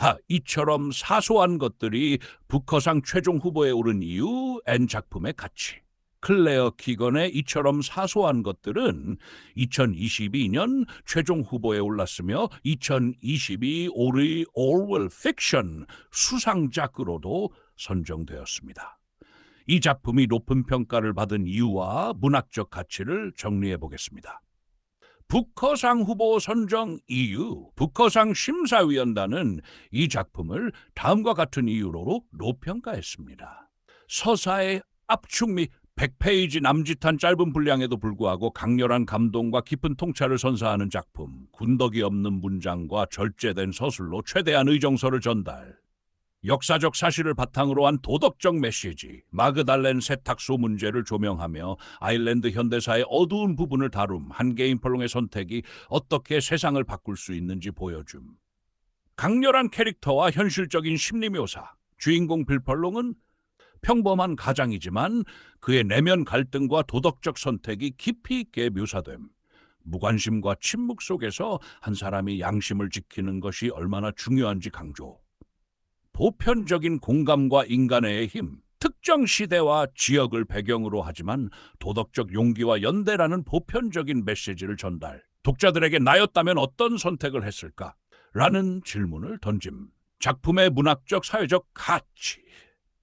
하, 이처럼 사소한 것들이 부커상 최종 후보에 오른 이유 N 작품의 가치. 클레어 키건의 이처럼 사소한 것들은 2022년 최종 후보에 올랐으며 2022 올의 오웰 픽션 수상작으로도 선정되었습니다. 이 작품이 높은 평가를 받은 이유와 문학적 가치를 정리해 보겠습니다. 부커상 후보 선정 이유, 부커상 심사위원단은 이 작품을 다음과 같은 이유로 높평가했습니다. 서사의 압축 및 100페이지 남짓한 짧은 분량에도 불구하고 강렬한 감동과 깊은 통찰을 선사하는 작품, 군덕이 없는 문장과 절제된 서술로 최대한 의정서를 전달, 역사적 사실을 바탕으로 한 도덕적 메시지, 마그달렌 세탁소 문제를 조명하며 아일랜드 현대사의 어두운 부분을 다룸 한 개인 펄롱의 선택이 어떻게 세상을 바꿀 수 있는지 보여줌. 강렬한 캐릭터와 현실적인 심리 묘사, 주인공 빌펄롱은 평범한 가장이지만 그의 내면 갈등과 도덕적 선택이 깊이 있게 묘사됨. 무관심과 침묵 속에서 한 사람이 양심을 지키는 것이 얼마나 중요한지 강조. 보편적인 공감과 인간의 힘, 특정 시대와 지역을 배경으로 하지만 도덕적 용기와 연대라는 보편적인 메시지를 전달. 독자들에게 나였다면 어떤 선택을 했을까? 라는 질문을 던짐. 작품의 문학적 사회적 가치.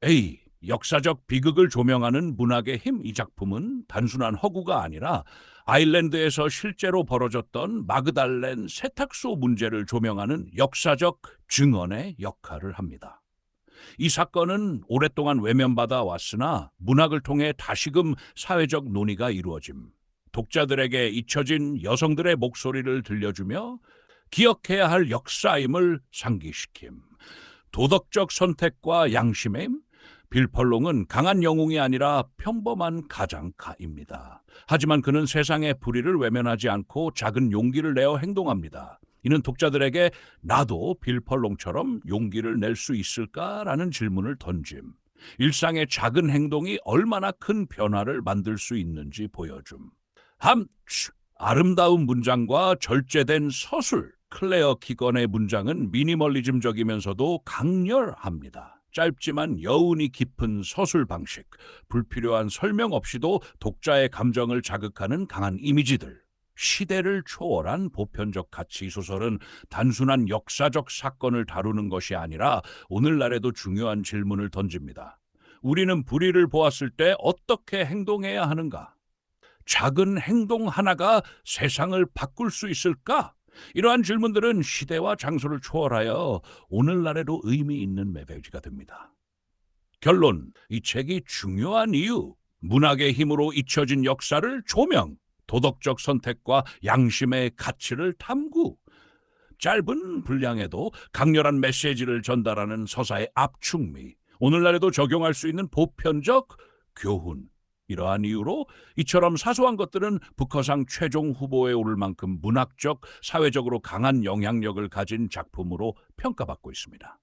A. 역사적 비극을 조명하는 문학의 힘 이 작품은 단순한 허구가 아니라 아일랜드에서 실제로 벌어졌던 마그달렌 세탁소 문제를 조명하는 역사적 증언의 역할을 합니다. 이 사건은 오랫동안 외면받아 왔으나 문학을 통해 다시금 사회적 논의가 이루어짐. 독자들에게 잊혀진 여성들의 목소리를 들려주며 기억해야 할 역사임을 상기시킴. 도덕적 선택과 양심의 힘, 빌펄롱은 강한 영웅이 아니라 평범한 가장카입니다. 하지만 그는 세상의 불의를 외면하지 않고 작은 용기를 내어 행동합니다. 이는 독자들에게 나도 빌펄롱처럼 용기를 낼 수 있을까라는 질문을 던짐. 일상의 작은 행동이 얼마나 큰 변화를 만들 수 있는지 보여줌. 함, 아름다운 문장과 절제된 서술. 클레어 키건의 문장은 미니멀리즘적이면서도 강렬합니다. 짧지만 여운이 깊은 서술 방식, 불필요한 설명 없이도 독자의 감정을 자극하는 강한 이미지들, 시대를 초월한 보편적 가치 소설은 단순한 역사적 사건을 다루는 것이 아니라 오늘날에도 중요한 질문을 던집니다. 우리는 불의를 보았을 때 어떻게 행동해야 하는가? 작은 행동 하나가 세상을 바꿀 수 있을까? 이러한 질문들은 시대와 장소를 초월하여 오늘날에도 의미 있는 메시지가 됩니다. 결론, 이 책이 중요한 이유, 문학의 힘으로 잊혀진 역사를 조명, 도덕적 선택과 양심의 가치를 탐구, 짧은 분량에도 강렬한 메시지를 전달하는 서사의 압축미, 오늘날에도 적용할 수 있는 보편적 교훈, 이러한 이유로 이처럼 사소한 것들은 북커상 최종 후보에 오를 만큼 문학적, 사회적으로 강한 영향력을 가진 작품으로 평가받고 있습니다.